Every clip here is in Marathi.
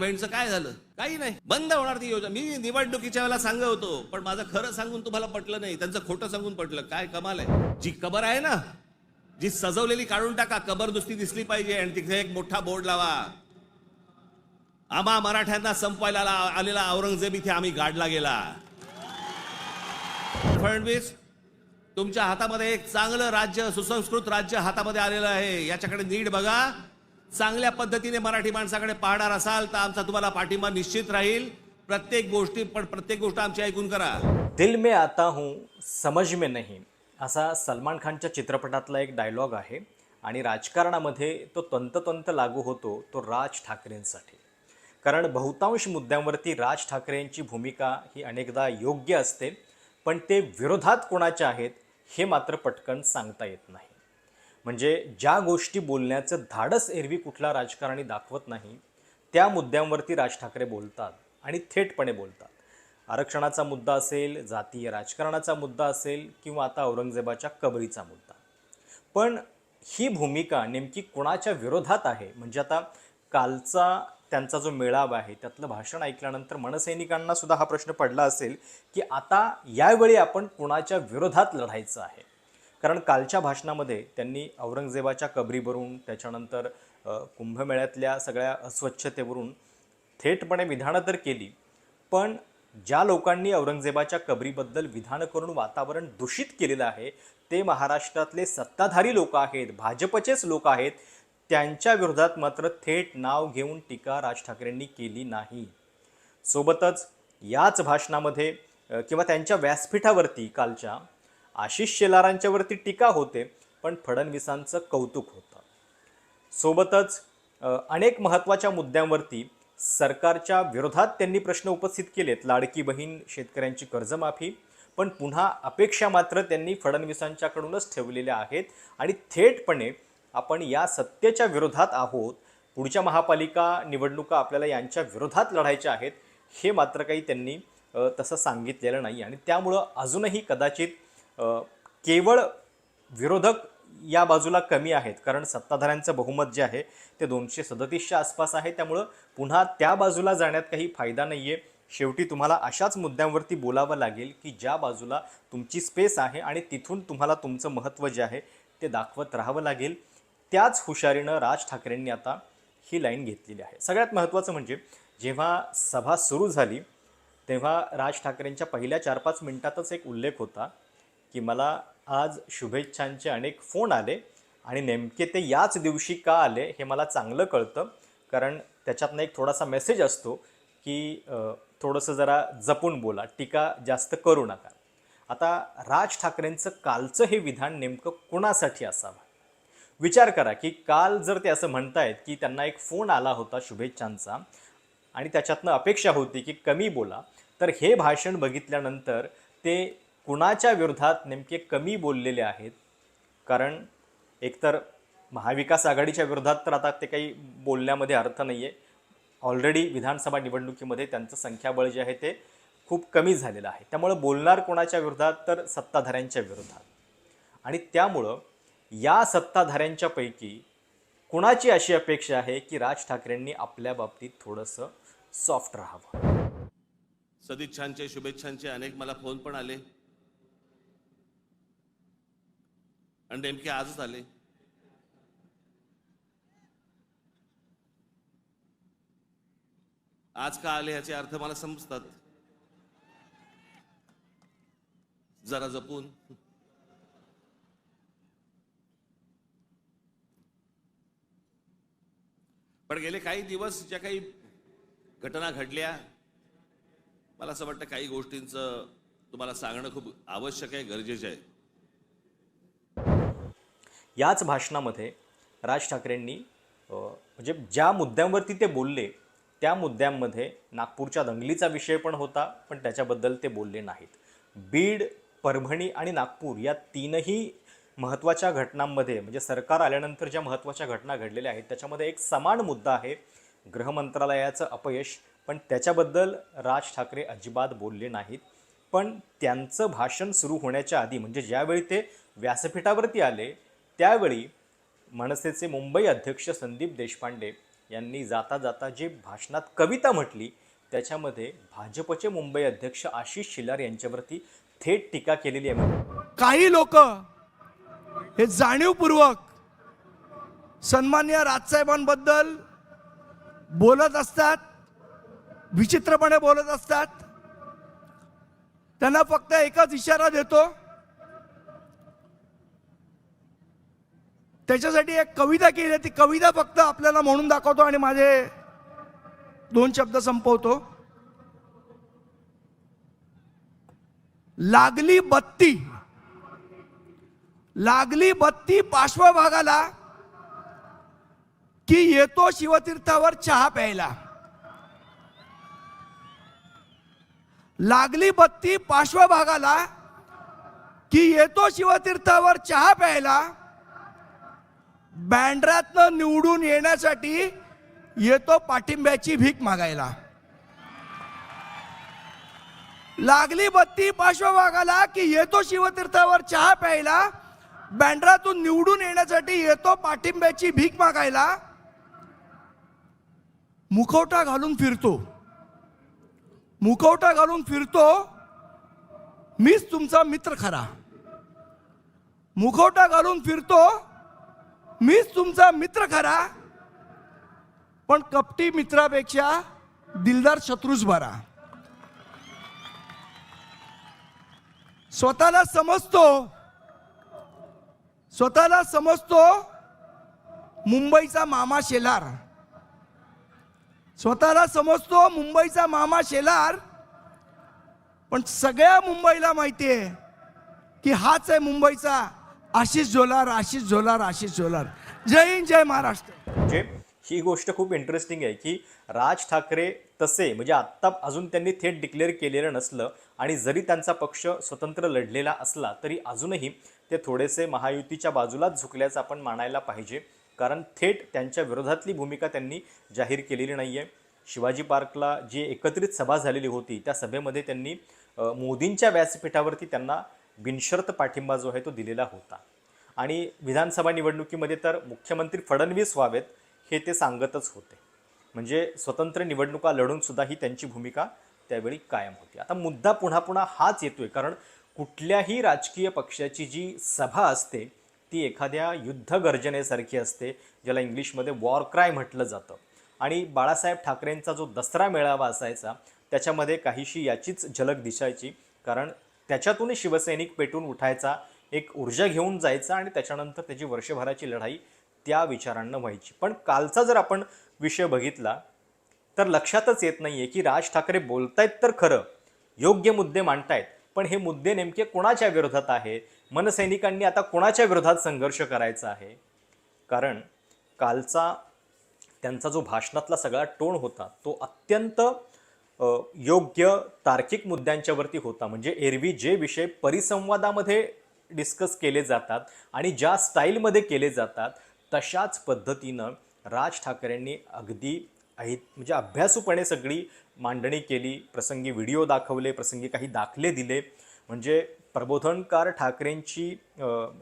बँडचं काय झालं? काही नाही. बंद होणार ती योजना. मी निवडणुकीच्या वेळेला सांगत होतो पण माझं खरं सांगून तुम्हाला पटलं नाही. त्यांचं खोटं सांगून पटलं. काय कमाल आहे. जी कबर आहे ना जी सजवलेली काढून टाका. कबर नुसती दिसली पाहिजे आणि तिथे एक मोठा बोर्ड लावा. आम्हा मराठ्यांना संपवायला आलेला औरंगजेब इथे आम्ही गाडला गेला. फडणवीस तुमच्या हातामध्ये एक चांगलं राज्य सुसंस्कृत राज्य हातामध्ये आलेलं आहे. याच्याकडे नीट बघा. चांगल्या पद्धतीने मराठी माणसाकडे पाहणार असाल तर आमचा तुम्हाला पाठिंबा निश्चित राहील. प्रत्येक गोष्टी पण प्रत्येक गोष्ट आमची ऐकून करा. दिल में आता हूँ समज में नहीं. असा सलमान खानच्या चित्रपटातला एक डायलॉग आहे आणि राजकारणामध्ये तो तंततंत लागू होतो तो राज ठाकरेंसाठी. कारण बहुतांश मुद्द्यांवरती राज ठाकरेंची भूमिका ही अनेकदा योग्य असते पण ते विरोधात कोणाच्या आहेत हे मात्र पटकन सांगता येत नाही. म्हणजे ज्या गोष्टी बोलण्याचं धाडस एरवी कुठला राजकारणी दाखवत नाही त्या मुद्द्यांवरती राज ठाकरे बोलतात आणि थेटपणे बोलतात. आरक्षणाचा मुद्दा असेल जातीय राजकारणाचा मुद्दा असेल किंवा आता औरंगजेबाच्या कबरीचा मुद्दा. पण ही भूमिका नेमकी कोणाच्या विरोधात आहे? म्हणजे आता कालचा त्यांचा जो मेळावा आहे त्यातलं भाषण ऐकल्यानंतर मनसैनिकांना सुद्धा हा प्रश्न पडला असेल की आता यावेळी आपण कुणाच्या विरोधात लढायचं आहे? कारण कालच्या भाषणामध्ये त्यांनी औरंगजेबाच्या कबरीवरून त्याच्यानंतर कुंभमेळ्यातल्या सगळ्या अस्वच्छतेवरून थेटपणे विधानं तर केली पण ज्या लोकांनी औरंगजेबाच्या कबरीबद्दल विधानं करून वातावरण दूषित केलेलं आहे ते महाराष्ट्रातले सत्ताधारी लोक आहेत भाजपचेच लोक आहेत त्यांच्या विरोधात मात्र थेट नाव घेऊन टीका राज ठाकरेंनी केली नाही. सोबतच याच भाषणामध्ये किंवा त्यांच्या व्यासपीठावरती कालच्या आशिष शेलारांच्यावरती टीका होते पण फडणवीसांचं कौतुक होतं. सोबतच अनेक महत्त्वाच्या मुद्द्यांवरती सरकारच्या विरोधात त्यांनी प्रश्न उपस्थित केलेत. लाडकी बहीण शेतकऱ्यांची कर्जमाफी पण पुन्हा अपेक्षा मात्र त्यांनी फडणवीसांच्याकडूनच ठेवलेल्या आहेत आणि थेटपणे आपण या सत्तेच्या विरोधात आहोत. पुढच्या महापालिका निवडणुका आपल्याला यांच्या विरोधात लढायच्या आहेत हे मात्र काही त्यांनी तसं सांगितलेलं नाही आणि त्यामुळं अजूनही कदाचित केवळ विरोधक या बाजूला कमी आहेत. कारण सत्ताधाऱ्यांचं बहुमत जे आहे ते दोनशे सदतीसच्या आसपास आहे. त्यामुळं पुन्हा त्या बाजूला जाण्यात काही फायदा नाही आहे शेवटी तुम्हाला अशाच मुद्द्यांवरती बोलावं लागेल की ज्या बाजूला तुमची स्पेस आहे आणि तिथून तुम्हाला तुमचं महत्त्व जे आहे ते दाखवत राहावं लागेल. त्याच हुशारीनं राज ठाकरेंनी आता ही लाईन घेतलेली आहे. सगळ्यात महत्त्वाचं म्हणजे जेव्हा सभा सुरू झाली तेव्हा राज ठाकरेंच्या पहिल्या चार पाच मिनिटातच एक उल्लेख होता. की मला आज शुभेच्छांचे अनेक फोन आले आणि नेमके ते याच दिवशी का आले हे मला चांगलं कळतं. कारण त्याच्यातनं एक थोडासा मेसेज असतो की थोडंसं जरा जपून बोला टीका जास्त करू नका. आता राज ठाकरेंचं कालचं हे विधान नेमकं कुणासाठी असावं? विचार करा की काल जर ते असं म्हणतायत की त्यांना एक फोन आला होता शुभेच्छांचा आणि त्याच्यातनं अपेक्षा होती की कमी बोला तर हे भाषण बघितल्यानंतर ते कुणाच्या विरोधात नेमके कमी बोललेले आहेत? कारण एकतर महाविकास आघाडीच्या विरोधात तर आता ते काही बोलण्यामध्ये अर्थ नाही आहे ऑलरेडी विधानसभा निवडणुकीमध्ये त्यांचं संख्याबळ जे आहे ते खूप कमी झालेलं आहे. त्यामुळं बोलणार कोणाच्या विरोधात तर सत्ताधाऱ्यांच्या विरोधात. आणि त्यामुळं या सत्ताधाऱ्यांच्यापैकी कुणाची अशी अपेक्षा आहे की राज ठाकरेंनी आपल्या बाबतीत थोडंसं सॉफ्ट राहावं? सदिच्छांचे शुभेच्छांचे अनेक मला फोन पण आले. आणि नेमके आजच आले. आज का आले याचे अर्थ मला समजतात. जरा जपून. पण गेले काही दिवस ज्या काही घटना घडल्या मला असं वाटतं काही गोष्टींचं तुम्हाला सांगणं खूप आवश्यक आहे गरजेचं आहे. याच भाषणामध्ये राज ठाकरेंनी म्हणजे ज्या मुद्द्यांवरती ते बोलले त्या मुद्द्यांमध्ये नागपूरच्या दंगलीचा विषय पण होता पण त्याच्याबद्दल ते बोलले नाहीत. बीड परभणी आणि नागपूर या तीनही महत्त्वाच्या घटनांमध्ये म्हणजे सरकार आल्यानंतर ज्या महत्त्वाच्या घटना घडलेल्या आहेत त्याच्यामध्ये एक समान मुद्दा आहे गृहमंत्रालयाचं अपयश. पण त्याच्याबद्दल राज ठाकरे अजिबात बोलले नाहीत. पण त्यांचं भाषण सुरू होण्याच्या आधी म्हणजे ज्यावेळी ते व्यासपीठावरती आले त्यावेळी मनसेचे मुंबई अध्यक्ष संदीप देशपांडे यांनी जाता जाता जे भाषणात कविता म्हटली त्याच्यामध्ये भाजपचे मुंबई अध्यक्ष आशिष शिलार यांच्यावरती थेट टीका केलेली आहे. काही लोक हे जाणीवपूर्वक सन्मान्य राजसाहेबांबद्दल बोलत असतात विचित्रपणे बोलत असतात. त्यांना फक्त एकच इशारा देतो त्याच्यासाठी एक कविता केली आहे. ती कविता फक्त आपल्याला म्हणून दाखवतो आणि माझे दोन शब्द संपवतो. लागली बत्ती. लागली बत्ती पार्श्वभागाला की येतो शिवतीर्थावर चहा प्यायला. लागली बत्ती पार्श्वभागाला की येतो शिवतीर्थावर चहा प्यायला. बँड्रातनं निवडून येण्यासाठी येतो पाठिंब्याची भीक मागायला. लागली बत्ती पार्श्वभागाला की येतो शिवतीर्थावर चहा प्यायला बँड्रातून निवडून येण्यासाठी येतो पाठिंब्याची भीक मागायला. मुखवटा घालून फिरतो. मुखवटा घालून फिरतो मीच तुमचा मित्र खरा. मुखवटा घालून फिरतो मीच तुमचा मित्र खरा पण कपटी मित्रापेक्षा दिलदार शत्रूच बरा. स्वतःला समजतो स्वतःला समजतो मुंबईचा मामा शेलार. स्वतःला समजतो मुंबईचा मामा शेलार पण सगळ्या मुंबईला माहिती आहे की हाच आहे मुंबईचा आशिष झोलार आशिष झोलार आशिष झोलार. जय हिंद जय महाराष्ट्र. म्हणजे ही गोष्ट खूप इंटरेस्टिंग आहे की राज ठाकरे तसे म्हणजे आत्ता अजून त्यांनी थेट डिक्लेअर केलेलं नसलं आणि जरी त्यांचा पक्ष स्वतंत्र लढलेला असला तरी अजूनही ते थोडेसे महायुतीच्या बाजूलाच झुकल्याचं आपण मानायला पाहिजे. कारण थेट त्यांच्या विरोधातली भूमिका त्यांनी जाहीर केलेली नाही आहे शिवाजी पार्कला जी एकत्रित सभा झालेली होती त्या सभेमध्ये त्यांनी मोदींच्या व्यासपीठावरती त्यांना बिनशर्त पाठिंबा जो आहे तो दिलेला होता. आणि विधानसभा निवडणुकीमध्ये तर मुख्यमंत्री फडणवीस व्हावेत हे ते सांगतच होते. म्हणजे स्वतंत्र निवडणुका लढूनसुद्धा ही त्यांची भूमिका त्यावेळी कायम होती. आता मुद्दा पुन्हा पुन्हा हाच येतोय कारण कुठल्याही राजकीय पक्षाची जी सभा असते ती एखाद्या युद्ध गर्जनेसारखी असते ज्याला इंग्लिशमध्ये वॉर क्राय म्हटलं जातं. आणि बाळासाहेब ठाकरेंचा जो दसरा मेळावा असायचा त्याच्यामध्ये काहीशी याचीच झलक दिसायची कारण त्याच्यातून शिवसैनिक पेटून उठायचा एक ऊर्जा घेऊन जायचा आणि त्याच्यानंतर त्याची वर्षभराची लढाई त्या विचारांना व्हायची. पण कालचा जर आपण विषय बघितला तर लक्षातच येत नाही आहे की राज ठाकरे बोलतायत तर खरं योग्य मुद्दे मांडतायत पण हे मुद्दे नेमके कोणाच्या विरोधात आहे? मनसैनिकांनी आता कोणाच्या विरोधात संघर्ष करायचा आहे? कारण कालचा त्यांचा जो भाषणातला सगळा टोन होता तो अत्यंत योग्य तार्किक मुद्द्यांच्यावरती होता. म्हणजे एरवी जे विषय परिसंवादामध्ये डिस्कस केले जातात आणि ज्या स्टाईलमध्ये केले जातात तशाच पद्धतीनं राज ठाकरेंनी अगदी ऐ- म्हणजे अभ्यासूपणे सगळी मांडणी केली प्रसंगी व्हिडिओ दाखवले प्रसंगी काही दाखले दिले. म्हणजे प्रबोधनकार ठाकरेंची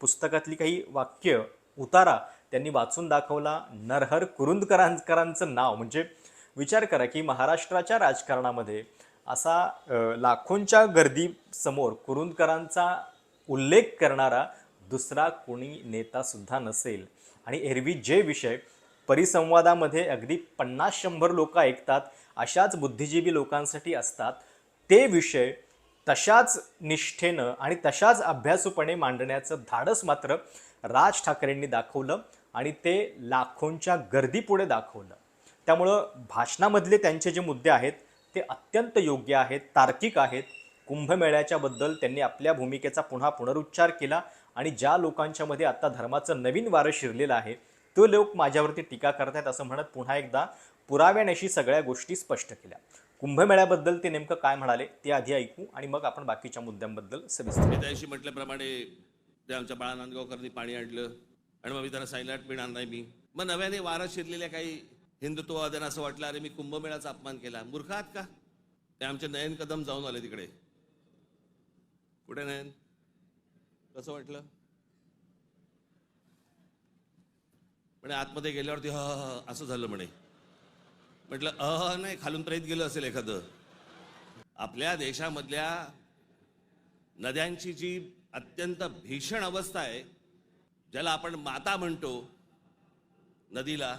पुस्तकातली काही वाक्य उतारा त्यांनी वाचून दाखवला. नरहर कुरुंदकरांकरांचं नाव. म्हणजे विचार करा की महाराष्ट्राच्या राजकारणामध्ये असा लाखोंच्या गर्दीसमोर कुरुंदकरांचा उल्लेख करणारा दुसरा कोणी नेतासुद्धा नसेल. आणि एरवी जे विषय परिसंवादामध्ये अगदी पन्नास शंभर लोक ऐकतात अशाच बुद्धिजीवी लोकांसाठी असतात ते विषय तशाच निष्ठेनं आणि तशाच अभ्यासूपणे मांडण्याचं धाडस मात्र राज ठाकरेंनी दाखवलं आणि ते लाखोंच्या गर्दीपुढे दाखवलं. त्यामुळं भाषणामधले त्यांचे जे मुद्दे आहेत ते अत्यंत योग्य आहेत तार्किक आहेत. कुंभमेळ्याच्याबद्दल त्यांनी आपल्या भूमिकेचा पुन्हा पुनरुच्चार केला आणि ज्या लोकांच्यामध्ये आत्ता आता धर्माचं नवीन वारं शिरलेलं आहे तो लोक माझ्यावरती टीका करतायत असं म्हणत पुन्हा एकदा पुराव्यानेशी सगळ्या गोष्टी स्पष्ट केल्या. कुंभमेळ्याबद्दल ते नेमकं काय म्हणाले ते आधी ऐकू आणि मग आपण बाकीच्या मुद्द्यांबद्दल सविस्तर. त्याशी म्हटल्याप्रमाणे ते आमच्या बाळा नांदगावकरांनी पाणी आणलं आणि मग मी त्यांना सांगितलं पिणार नाही मी. मग नव्याने वारं शिरलेल्या काही हिंदुत्ववाद्यांना असं वाटलं अरे मी कुंभमेळ्याचा अपमान केला. मूर्ख आहात का? ते आमचे नयन कदम जाऊन आले तिकडे. कुठे नयन? कसं वाटलं? म्हणे आतमध्ये गेल्यावरती ह ह असं झालं म्हणे. म्हटलं अह नाही खालून प्रेत गेलं असेल एखादं. आपल्या देशामधल्या नद्यांची जी अत्यंत भीषण अवस्था आहे ज्याला आपण माता म्हणतो नदीला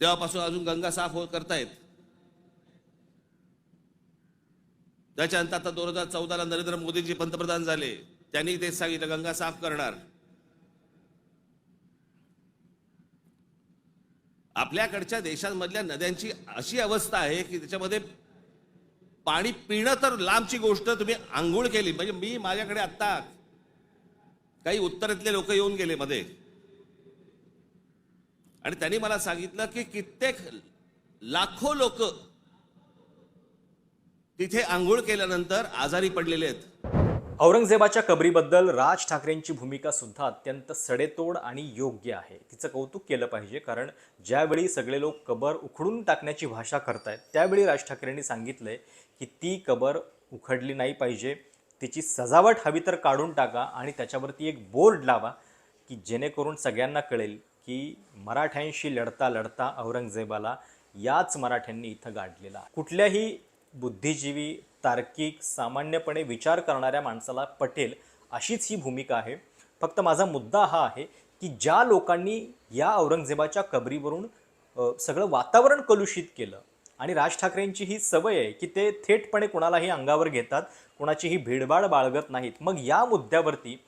तेव्हापासून अजून गंगा साफ हो करतायत. त्याच्यानंतर आता दोन हजार चौदाला नरेंद्र मोदीजी पंतप्रधान झाले. त्यांनी तेच सांगितलं गंगा साफ करणार. आपल्याकडच्या देशांमधल्या नद्यांची अशी अवस्था आहे की त्याच्यामध्ये पाणी पिणं तर लांबची गोष्ट तुम्ही आंघोळ केली. म्हणजे मी माझ्याकडे आत्ता काही उत्तरेतले लोक येऊन गेले मध्ये. आणि त्यांनी मला सांगितलं की कित्येक लाखो लोक तिथे आंघोळ केल्यानंतर आजारी पडलेले आहेत. औरंगजेबाच्या कबरीबद्दल राज ठाकरेंची भूमिका सुद्धा अत्यंत सडेतोड आणि योग्य आहे. तिचं कौतुक केलं पाहिजे कारण ज्यावेळी सगळे लोक कबर उखडून टाकण्याची भाषा करतायत त्यावेळी राज ठाकरेंनी सांगितलंय की ती कबर उखडली नाही पाहिजे तिची सजावट हवी तर काढून टाका आणि त्याच्यावरती एक बोर्ड लावा की जेणेकरून सगळ्यांना कळेल की मराठ्यांशी लढता लढता औरंगजेबाला याच मराठ्यांनी इथं गाडलेला कुठल्याही बुद्धिजीवी तार्किक सामान्यपणे विचार करणाऱ्या माणसाला पटेल अशीच ही भूमिका आहे. फक्त माझा मुद्दा हा आहे की ज्या लोकांनी या औरंगजेबाच्या कबरीवरून सगळं वातावरण कलुषित केलं आणि राज ठाकरेंची ही सवय आहे की ते थेटपणे कोणालाही अंगावर घेतात कुणाचीही भीडभाड बाळगत नाहीत. मग या मुद्द्यावरती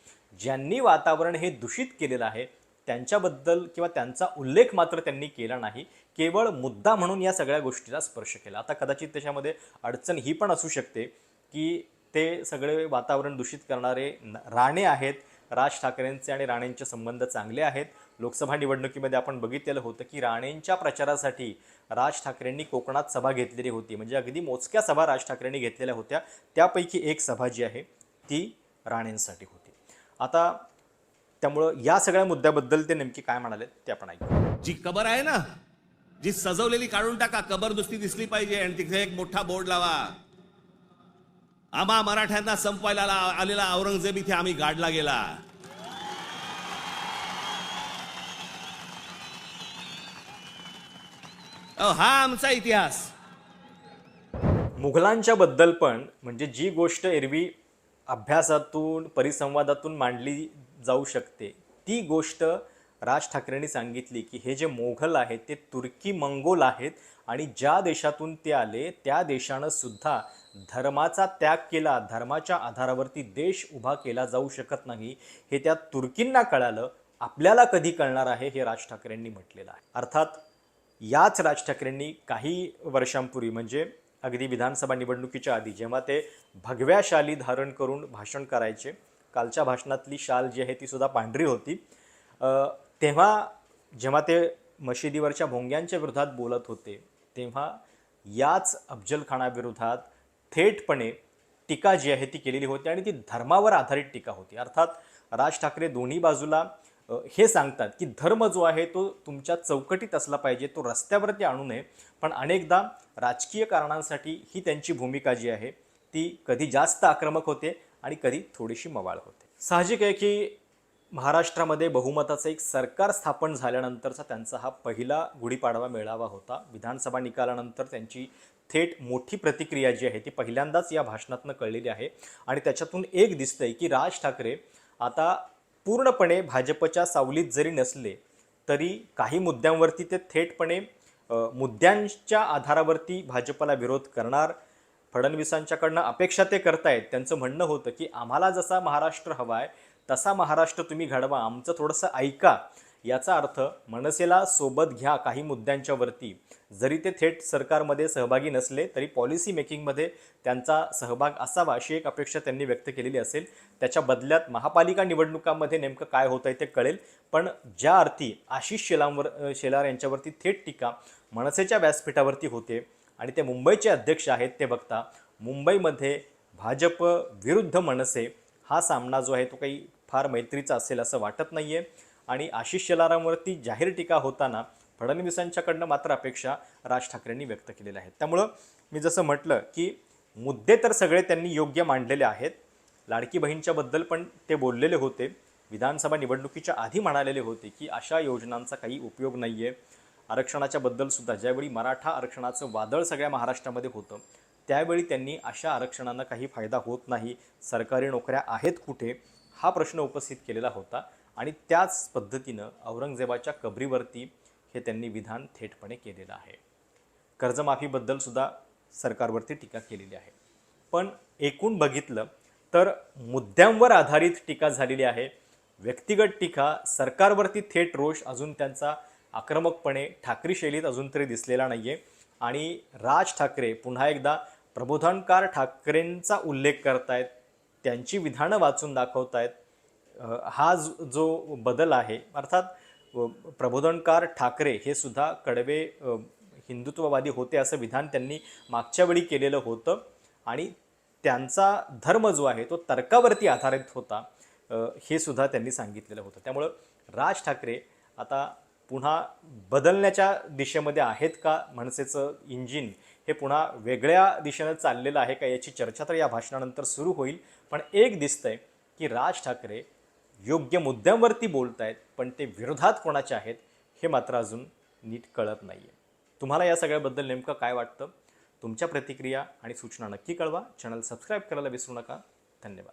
ज्यांनी वातावरण हे दूषित केलेलं आहे त्यांच्याबद्दल किंवा त्यांचा उल्लेख मात्र त्यांनी केला नाही. केवळ मुद्दा म्हणून या सगळ्या गोष्टीला स्पर्श केला. आता कदाचित त्याच्यामध्ये अडचण ही पण असू शकते की ते सगळे वातावरण दूषित करणारे न- राणे आहेत. राज ठाकरेंचे आणि राणेंचे संबंध चांगले आहेत. लोकसभा निवडणुकीमध्ये आपण बघितलेलं होतं की राणेंच्या प्रचारासाठी राज ठाकरेंनी कोकणात सभा घेतलेली होती. म्हणजे अगदी मोजक्या सभा राज ठाकरेंनी घेतलेल्या होत्या. त्यापैकी एक सभा जी आहे ती राणेंसाठी होती. आता त्यामुळं या सगळ्या मुद्द्याबद्दल ते नेमकी काय म्हणाले ते आपण ऐकू. जी कबर आहे ना जी सजवलेली काढून टाका कबर नुसती दिसली पाहिजे आणि तिथे एक मोठा बोर्ड लावा. आम्हा मराठ्यांना संपवायला आला- आलेला औरंगजेब इथे आम्ही गाडला गेला. हा आमचा इतिहास. मुघलांच्या बद्दल पण म्हणजे जी गोष्ट एरवी अभ्यासातून परिसंवादातून मांडली जाऊ शकते. ती गोष्ट राज ठाकरेंनी सांगितली की हे जे मोघल आहेत ते तुर्की मंगोल आहेत आणि ज्या देशातून ते आले त्या देशानं सुद्धा धर्माचा त्याग केला धर्माच्या आधारावरती देश उभा केला जाऊ शकत नाही हे त्या तुर्कींना कळालं. आपल्याला कधी कळणार आहे हे राज ठाकरेंनी म्हटलेलं आहे. अर्थात याच राज ठाकरेंनी काही वर्षांपूर्वी म्हणजे अगदी विधानसभा निवडणुकीच्या आधी जेव्हा ते भगव्या शाली धारण करून भाषण करायचे कालच्या भाषणातली शाल जी आहे ती सुद्धा पांढरी होती. तेव्हा जेव्हा ते मशिदीवरच्या भोंग्यांच्या विरोधात बोलत होते तेव्हा याच अफजल खानाविरोधात थेटपणे टीका जी आहे ती केलेली होती आणि ती धर्मावर आधारित टीका होती. अर्थात राज ठाकरे दोन्ही बाजूला हे सांगतात की धर्म जो आहे तो तुमच्या चौकटीत असला पाहिजे तो रस्त्यावरती आणू नये. पण अनेकदा राजकीय कारणांसाठी ही त्यांची भूमिका जी आहे ती कधी जास्त आक्रमक होते आणि कधी थोडीशी मवाळ होते. साहजिक आहे की महाराष्ट्रामध्ये बहुमताचं एक सरकार स्थापन झाल्यानंतरचा त्यांचा हा पहिला गुढीपाडवा मेळावा होता. विधानसभा निकालानंतर त्यांची थेट मोठी प्रतिक्रिया जी आहे ती पहिल्यांदाच या भाषणातनं कळलेली आहे. आणि त्याच्यातून एक दिसतंय की राज ठाकरे आता पूर्णपणे भाजपच्या सावलीत जरी नसले तरी काही मुद्द्यांवरती ते थेटपणे मुद्द्यांच्या आधारावरती भाजपला विरोध करणार फडणवीसांच्याकडनं अपेक्षा ते करतायत. त्यांचं म्हणणं होतं की आम्हाला जसा महाराष्ट्र हवा आहे तसा महाराष्ट्र तुम्ही घडवा. आमचं थोडंसं ऐका. याचा अर्थ मनसेला सोबत घ्या काही मुद्द्यांच्या वरती. जरी ते थेट सरकारमध्ये सहभागी नसले तरी पॉलिसी मेकिंगमध्ये त्यांचा सहभाग असावा अशी एक अपेक्षा त्यांनी व्यक्त केलेली असेल. त्याच्या बदल्यात महापालिका निवडणुकांमध्ये नेमकं काय होतं आहे ते कळेल. पण ज्या अर्थी आशिष शेलांवर शेलार यांच्यावरती थेट टीका मनसेच्या व्यासपीठावरती होते आणि ते मुंबईचे अध्यक्ष आहेत ते बघता मुंबईमध्ये भाजप विरुद्ध मनसे हा सामना जो आहे तो काही फार मैत्रीचा असेल असं वाटत नाही आहे आणि आशिष शेलारांवरती जाहीर टीका होताना फडणवीसांच्याकडनं मात्र अपेक्षा राज ठाकरेंनी व्यक्त केलेल्या आहेत. त्यामुळं मी जसं म्हटलं की मुद्दे तर सगळे त्यांनी योग्य मांडलेले आहेत. लाडकी बहीणच्याबद्दल पण ते बोललेले होते. विधानसभा निवडणुकीच्या आधी म्हणालेले होते की अशा योजनांचा काही उपयोग नाही आहे आरक्षणाच्या बद्दल सुद्धा ज्यावेळी मराठा आरक्षणाचं वादळ सगळ्या महाराष्ट्रामध्ये होतं त्यावेळी त्यांनी अशा आरक्षणांना काही फायदा होत नाही सरकारी नोकऱ्या आहेत कुठे हा प्रश्न उपस्थित केलेला होता आणि त्याच पद्धतीनं औरंगजेबाच्या कबरीवरती हे त्यांनी विधान थेटपणे केलेलं आहे. कर्जमाफीबद्दल सुद्धा सरकारवरती टीका केलेली आहे. पण एकूण बघितलं तर मुद्द्यांवर आधारित टीका झालेली आहे. व्यक्तिगत टीका सरकारवरती थेट रोष अजून त्यांचा आक्रमकपणे ठाकरी शैलीत अजून तरी दिसलेला नाही आहे आणि राज ठाकरे पुन्हा एकदा प्रबोधनकार ठाकरेंचा उल्लेख करतायत त्यांची विधानं वाचून दाखवतायत. आहेत हा जो जो बदल आहे अर्थात प्रबोधनकार ठाकरे हे सुद्धा कडवे हिंदुत्ववादी होते असं विधान त्यांनी मागच्या वेळी केलेलं होतं. आणि त्यांचा धर्म जो आहे तो तर्कावरती आधारित होता हे सुद्धा त्यांनी सांगितलेलं होतं. त्यामुळं राज ठाकरे आता पुन्हा बदलण्याच्या दिशेमध्ये आहेत का मनसेचं इंजिन? हे पुन्हा वेगळ्या दिशेनं चाललेलं आहे का याची चर्चा तर या भाषणानंतर सुरू होईल. पण एक दिसतंय की राज ठाकरे योग्य मुद्द्यांवरती बोलत आहेत पण ते विरोधात कोणाचे आहेत हे मात्र अजून नीट कळत नाही आहे तुम्हाला या सगळ्याबद्दल नेमकं काय वाटतं? तुमच्या प्रतिक्रिया आणि सूचना नक्की कळवा. चॅनल सबस्क्राईब करायला विसरू नका. धन्यवाद.